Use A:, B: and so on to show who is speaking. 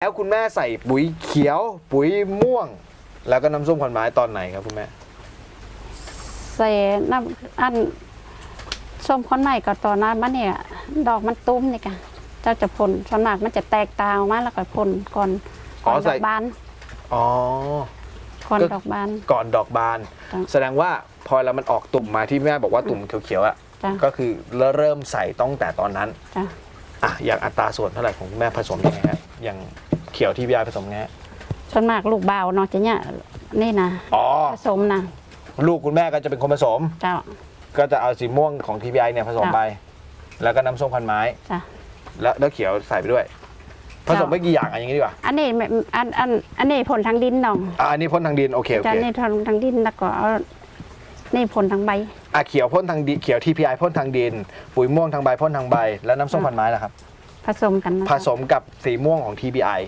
A: แล้วคุณแม่ใส่ปุ๋ยเขียว ปุ๋ยม่วง แล้วก็น้ำส้มขวัญไม้ตอนไหนครับคุณแม่
B: ใส่น้ำอันส้มคนใหม่ก็ตอนนั้นมันเนี่ย ดอกมันตุ้มนี่ค่ะเจ้าจะพ่นส่วนมากมันจะแตกตาออกมาแล้วก็พ่นก่อน
A: อ๋
B: ก่
A: อ
B: อน
A: ใส่
B: ดอกบาน
A: อ๋อ
B: ก่อน
A: ก็
B: ดอกบาน
A: ก่อนดอกบาน
B: จ้ะ
A: แสดงว่าพอแล้วมันออกตุ่มมาที่แม่บอกว่าตุ่มเขียวๆอะ
B: จ้ะ
A: ก็คือเริ่มใส่ตั้งแต่ตอนนั้น
B: จ้ะ
A: อะอย่างอัตราส่วนเท่าไหร่ของคุณแม่ผสมยังไงฮะ อย่างเขียวที่พี่ยาผสมไงฮะ
B: ส่วนมากลูกเบาวเนาะจะเนี่ยนี่นะ
A: อ๋อ
B: ผสมนะ
A: ลูกคุณแม่ก็จะเป็นคนผสม
B: เจ้า
A: ก็จะเอาสีม่วงของ TPI เนี่ยผสม
B: จ้ะ
A: ไป แล้วก็น้ำส้มพันไม้
B: จ้ะ
A: แล้วแล้วเขียวใส่ไปด้วย ผสม
B: จ้ะ
A: ไปกี่อย่างอะอย่างนี้ดีกว่า
B: อันนี้ไม่อันอันอันนี้ผลทางดินเนาะ
A: อะอันนี้พ่นทางดินโอเคโอ
B: จ้ะ
A: เค
B: นี่ผลทางดินแล้วก็เอานี่ผลทางใบ
A: อะเขียวพ่นทางดินเขียว TPI พ่นทางดิน ปุ๋ยม่วงทางใบพ่นทางใบ แล้วน้ำส้มพันไม้ล่ะครับ
B: ผสมกันนะ
A: ผสมกับสีม่วงของ TBI